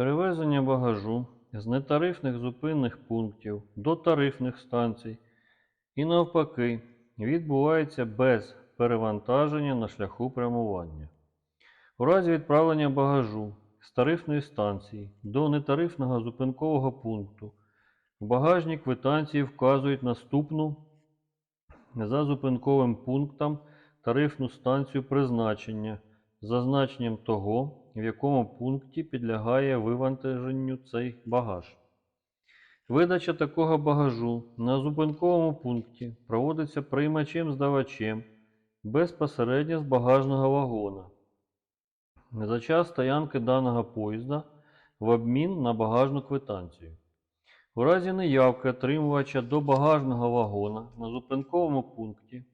Перевезення багажу з нетарифних зупинних пунктів до тарифних станцій і навпаки відбувається без перевантаження на шляху прямування. У разі відправлення багажу з тарифної станції до нетарифного зупинкового пункту в багажній квитанції вказують наступну за зупинковим пунктом тарифну станцію призначення з зазначенням того, в якому пункті підлягає вивантаженню цей багаж. Видача такого багажу на зупинковому пункті проводиться приймачем-здавачем безпосередньо з багажного вагона. За час стоянки даного поїзда в обмін на багажну квитанцію. У разі неявки отримувача до багажного вагона на зупинковому пункті,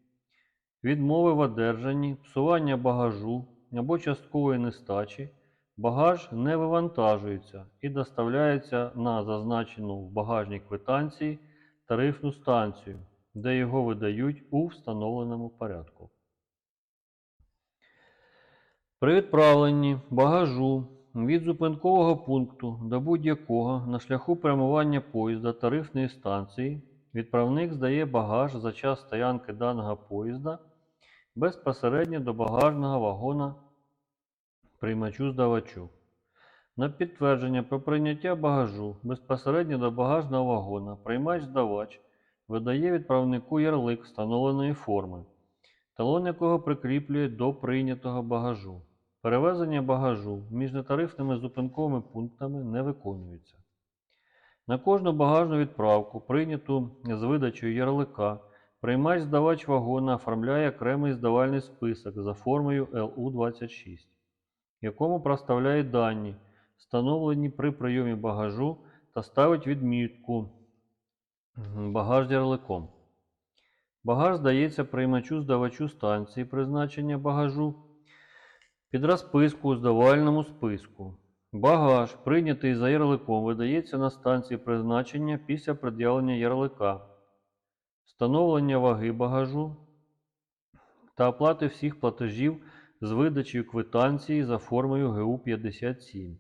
відмови в одержанні, псування багажу або часткової нестачі, багаж не вивантажується і доставляється на зазначену в багажній квитанції тарифну станцію, де його видають у встановленому порядку. При відправленні багажу від зупинкового пункту до будь-якого на шляху прямування поїзда тарифної станції відправник здає багаж за час стоянки даного поїзда безпосередньо до багажного вагона приймачу-здавачу. На підтвердження про прийняття багажу безпосередньо до багажного вагона приймач-здавач видає відправнику ярлик встановленої форми, талон якого прикріплює до прийнятого багажу. Перевезення багажу між нетарифними зупинковими пунктами не виконується. На кожну багажну відправку, прийняту з видачею ярлика, приймач-здавач вагона оформляє окремий здавальний список за формою ЛУ-26, в якому проставляє дані, встановлені при прийомі багажу та ставить відмітку багаж ярликом. Багаж здається приймачу-здавачу станції призначення багажу під розписку у здавальному списку. Багаж, прийнятий за ярликом, видається на станції призначення після пред'явлення ярлика, встановлення ваги багажу та оплати всіх платежів з видачею квитанції за формою ГУ-57.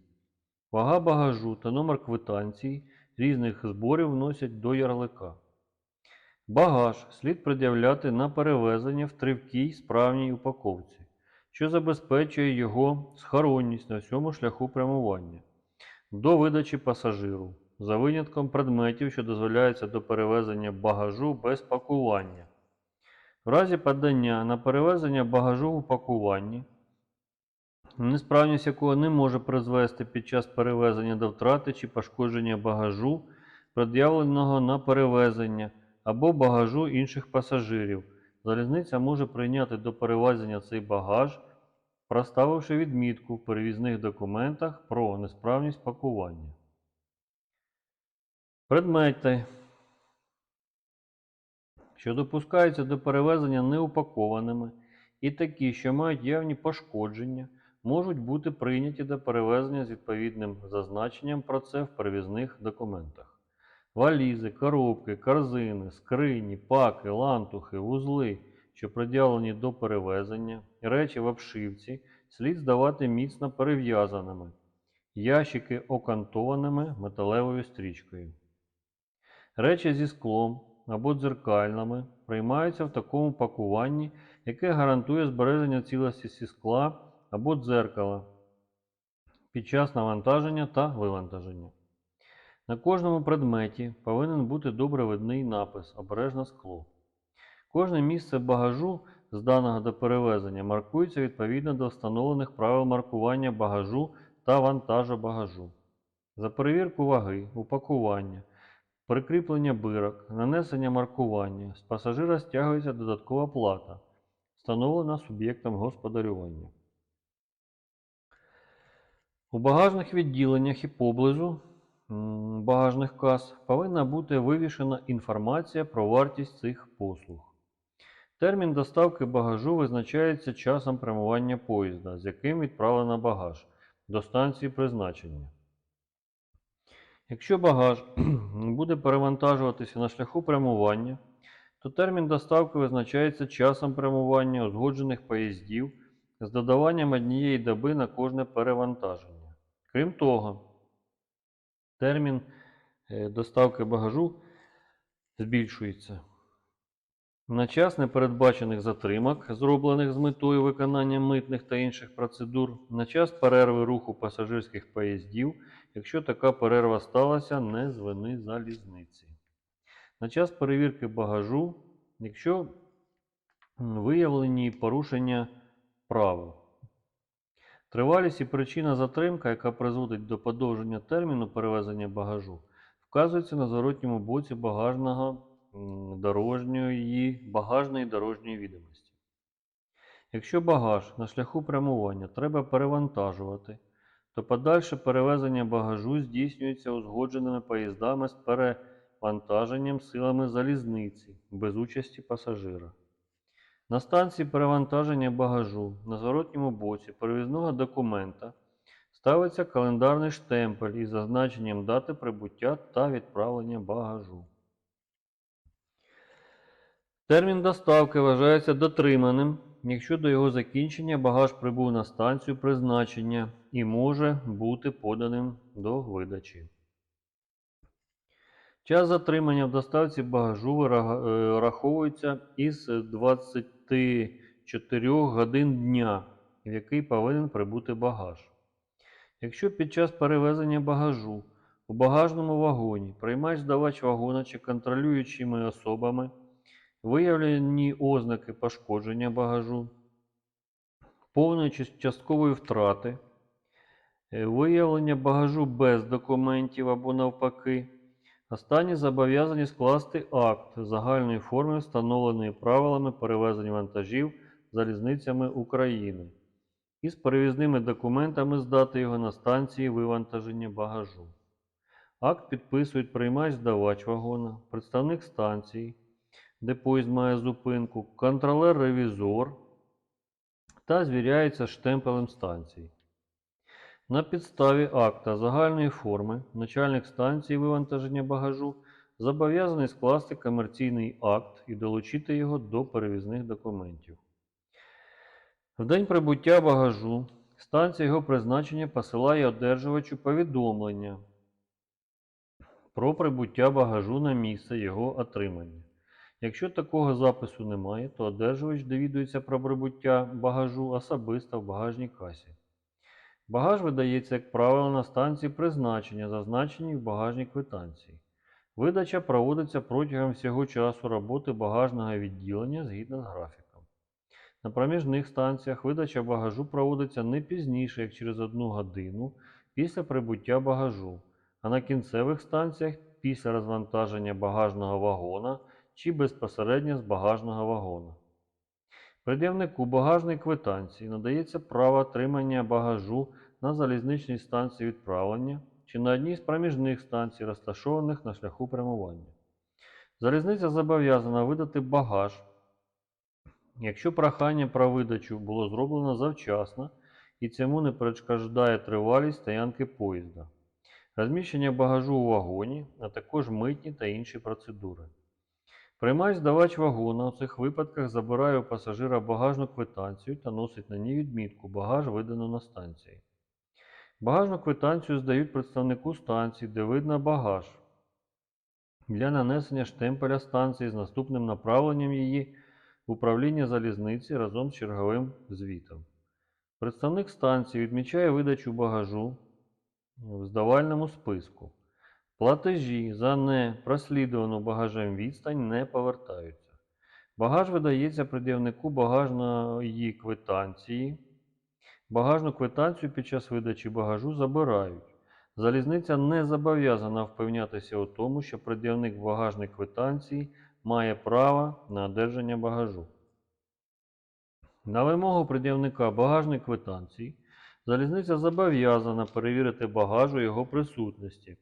Вага багажу та номер квитанції різних зборів вносять до ярлика. Багаж слід пред'являти на перевезення в тривкій справній упаковці, що забезпечує його схоронність на всьому шляху прямування до видачі пасажиру, за винятком предметів, що дозволяються до перевезення багажу без пакування. В разі подання на перевезення багажу в упакуванні, несправність якого не може призвести під час перевезення до втрати чи пошкодження багажу, пред'явленого на перевезення або багажу інших пасажирів. Залізниця може прийняти до перевезення цей багаж, проставивши відмітку в перевізних документах про несправність пакування. Предмети, що допускаються до перевезення неупакованими, і такі, що мають явні пошкодження, можуть бути прийняті до перевезення з відповідним зазначенням про це в перевізних документах. Валізи, коробки, корзини, скрині, паки, лантухи, вузли, що приділені до перевезення, речі в обшивці, слід здавати міцно перев'язаними, ящики окантованими металевою стрічкою. Речі зі склом або дзеркальними приймаються в такому пакуванні, яке гарантує збереження цілості скла або дзеркала під час навантаження та вивантаження. На кожному предметі повинен бути добре видний напис Обережне скло. Кожне місце багажу з даного до перевезення маркується відповідно до встановлених правил маркування багажу та вантажу багажу. За перевірку ваги, упакування, прикріплення бирок, нанесення маркування з пасажира стягується додаткова плата, встановлена суб'єктом господарювання. У багажних відділеннях і поблизу багажних кас повинна бути вивішена інформація про вартість цих послуг. Термін доставки багажу визначається часом прямування поїзда, з яким відправлено багаж до станції призначення. Якщо багаж буде перевантажуватися на шляху прямування, то термін доставки визначається часом прямування узгоджених поїздів з додаванням однієї доби на кожне перевантаження. Крім того, термін е, доставки багажу збільшується. На час непередбачених затримок, зроблених з метою виконання митних та інших процедур, на час перерви руху пасажирських поїздів, якщо така перерва сталася не з вини залізниці. На час перевірки багажу, якщо виявлені порушення правил. Тривалість і причина затримка, яка призводить до подовження терміну перевезення багажу, вказується на зворотньому боці багажного дорожньої, багажної дорожньої відомості. Якщо багаж на шляху прямування треба перевантажувати, то подальше перевезення багажу здійснюється узгодженими поїздами з перевантаженням силами залізниці без участі пасажира. На станції перевантаження багажу на зворотньому боці перевізного документа ставиться календарний штемпель із зазначенням дати прибуття та відправлення багажу. Термін доставки вважається дотриманим, якщо до його закінчення багаж прибув на станцію призначення і може бути поданим до видачі. Час затримання в доставці багажу е, із 24 годин дня, в який повинен прибути багаж. Якщо під час перевезення багажу у багажному вагоні приймач-здавач вагона чи контролюючими особами виявлені ознаки пошкодження багажу, повної чи часткової втрати, е, виявлення багажу без документів або навпаки, останні зобов'язані скласти акт загальної форми, встановленої правилами перевезення вантажів залізницями України, із перевізними документами здати його на станції вивантаження багажу. Акт підписують приймач-здавач вагона, представник станції, де поїзд має зупинку, контролер-ревізор та звіряється штемпелем станції. На підставі акта загальної форми начальник станції вивантаження багажу зобов'язаний скласти комерційний акт і долучити його до перевізних документів. В день прибуття багажу станція його призначення посилає одержувачу повідомлення про прибуття багажу на місце його отримання. Якщо такого запису немає, то одержувач довідується про прибуття багажу особисто в багажній касі. Багаж видається, як правило, на станції призначення, зазначеній в багажній квитанції. Видача проводиться протягом всього часу роботи багажного відділення згідно з графіком. На проміжних станціях видача багажу проводиться не пізніше, як через одну годину після прибуття багажу, а на кінцевих станціях після розвантаження багажного вагона чи безпосередньо з багажного вагона. Пред'явнику багажної квитанції надається право отримання багажу на залізничній станції відправлення чи на одній з проміжних станцій, розташованих на шляху прямування. Залізниця зобов'язана видати багаж, якщо прохання про видачу було зроблено завчасно і цьому не перешкоджає тривалість стоянки поїзда, розміщення багажу у вагоні, а також митні та інші процедури. Приймач здавач вагона у цих випадках забирає у пасажира багажну квитанцію та носить на ній відмітку багаж видано на станції. Багажну квитанцію здають представнику станції, де видно багаж, для нанесення штемпеля станції з наступним направленням її в управління залізниці разом з черговим звітом. Представник станції відмічає видачу багажу в здавальному списку. Платежі за непрослідувану багажем відстань не повертаються. Багаж видається пред'явнику багажної квитанції. Багажну квитанцію під час видачі багажу забирають. Залізниця не зобов'язана впевнятися у тому, що пред'явник багажної квитанції має право на одержання багажу. На вимогу пред'явника багажної квитанції залізниця зобов'язана перевірити багаж у його присутності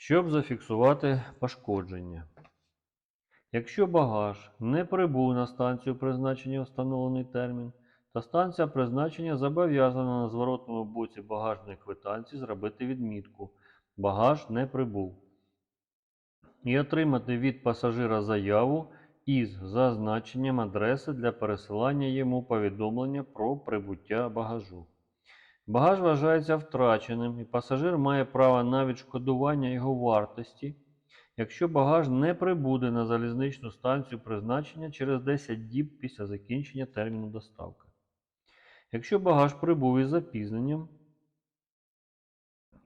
щоб зафіксувати пошкодження. Якщо багаж не прибув на станцію призначення встановлений термін, то станція призначення зобов'язана на зворотному боці багажної квитанції зробити відмітку Багаж не прибув і отримати від пасажира заяву із зазначенням адреси для пересилання йому повідомлення про прибуття багажу. Багаж вважається втраченим, і пасажир має право на відшкодування його вартості, якщо багаж не прибуде на залізничну станцію призначення через 10 діб після закінчення терміну доставки. Якщо багаж прибув із запізненням,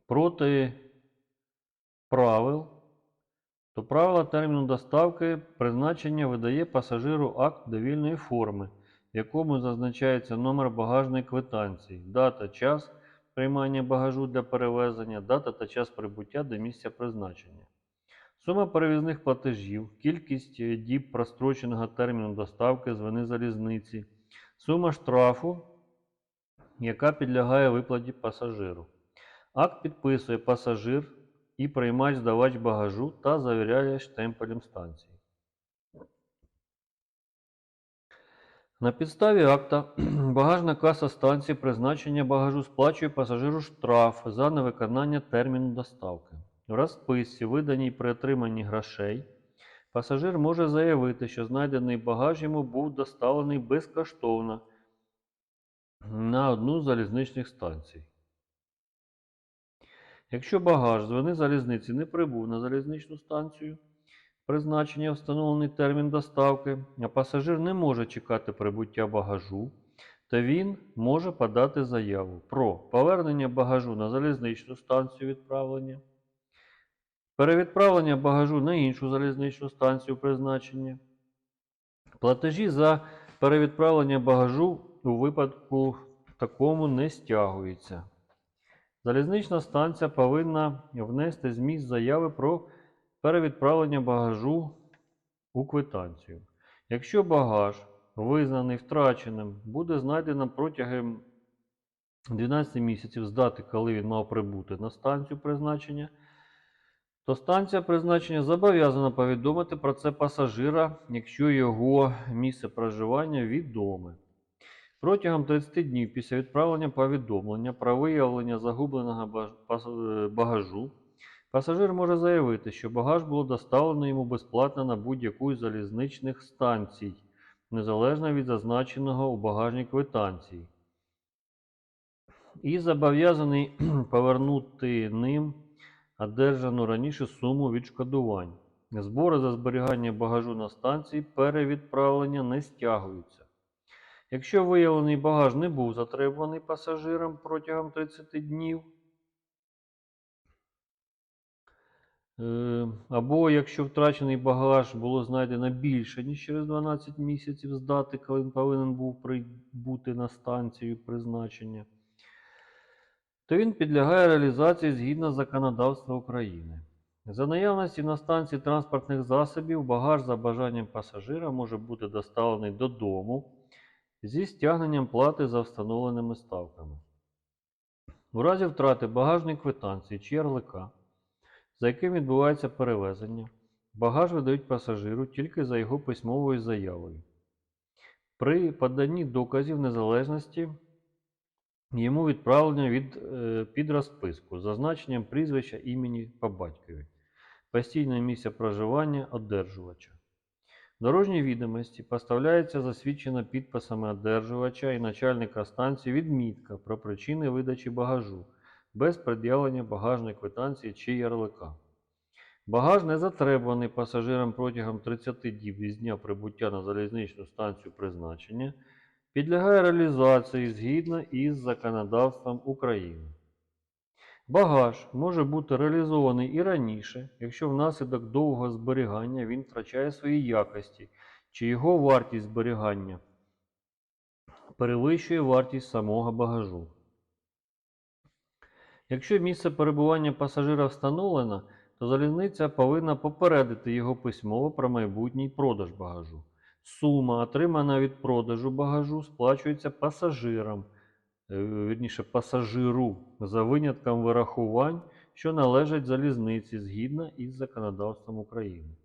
проти правил, то правила терміну доставки призначення видає пасажиру акт довільної форми, в якому зазначається номер багажної квитанції, дата, час приймання багажу для перевезення, дата та час прибуття до місця призначення. Сума перевізних платежів, кількість е, діб простроченого терміну доставки з вини залізниці, сума штрафу, яка підлягає виплаті пасажиру. Акт підписує пасажир і приймач-здавач багажу та завіряє штемпелем станції. На підставі акта багажна каса станції призначення багажу сплачує пасажиру штраф за невиконання терміну доставки. В розписці, виданій при отриманні грошей, пасажир може заявити, що знайдений багаж йому був доставлений безкоштовно на одну з залізничних станцій. Якщо багаж з вини залізниці не прибув на залізничну станцію, призначення встановлений термін доставки, а пасажир не може чекати прибуття багажу, то він може подати заяву про повернення багажу на залізничну станцію відправлення, перевідправлення багажу на іншу залізничну станцію призначення, платежі за перевідправлення багажу у випадку такому не стягуються. Залізнична станція повинна внести зміст заяви про перевідправлення багажу у квитанцію. Якщо багаж, визнаний втраченим, буде знайдено протягом 12 місяців з дати, коли він мав прибути на станцію призначення, то станція призначення зобов'язана повідомити про це пасажира, якщо його місце проживання відоме. Протягом 30 днів після відправлення повідомлення про виявлення загубленого е, багажу пасажир може заявити, що багаж було доставлено йому безплатно на будь-яку із залізничних станцій, незалежно від зазначеного у багажній квитанції, і зобов'язаний повернути ним одержану раніше суму відшкодувань. Збори за зберігання багажу на станції перевідправлення не стягуються. Якщо виявлений багаж не був затребуваний пасажиром протягом 30 днів, або якщо втрачений багаж було знайдено більше, ніж через 12 місяців з дати, коли він повинен був прибути на станцію призначення, то він підлягає реалізації згідно законодавства України. За наявності на станції транспортних засобів багаж за бажанням пасажира може бути доставлений додому зі стягненням плати за встановленими ставками. У разі втрати багажної квитанції чи ярлика, за яким відбувається перевезення, багаж видають пасажиру тільки за його письмовою заявою. При поданні доказів незалежності йому відправлення від, е, під розписку з зазначенням прізвища імені по батькові, постійне місце проживання одержувача. Дорожні відомості поставляється засвідчена підписами одержувача і начальника станції відмітка про причини видачі багажу без пред'явлення багажної квитанції чи ярлика. Багаж не затребуваний пасажирам протягом 30 діб із дня прибуття на залізничну станцію призначення, підлягає реалізації згідно із законодавством України. Багаж може бути реалізований і раніше, якщо внаслідок довгого зберігання він втрачає свої якості, чи його вартість зберігання перевищує вартість самого багажу. Якщо місце перебування пасажира встановлено, то залізниця повинна попередити його письмово про майбутній продаж багажу. Сума, отримана від продажу багажу, сплачується пасажирам е, вірніше пасажиру за винятком вирахувань, що належать залізниці згідно із законодавством України.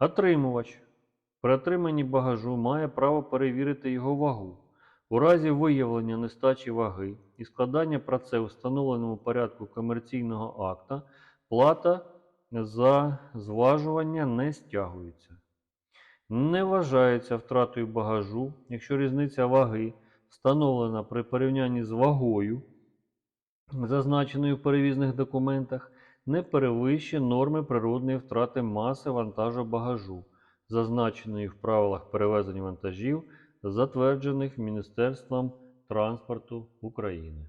Отримувач при отриманні багажу має право перевірити його вагу. У разі виявлення нестачі ваги і складання про це у встановленому порядку комерційного акта, плата за зважування не стягується. Не вважається втратою багажу, якщо різниця ваги встановлена при порівнянні з вагою, зазначеної в перевізних документах, не перевищує норми природної втрати маси вантажу багажу, зазначеної в правилах перевезення вантажів, затверджених Міністерством транспорту України.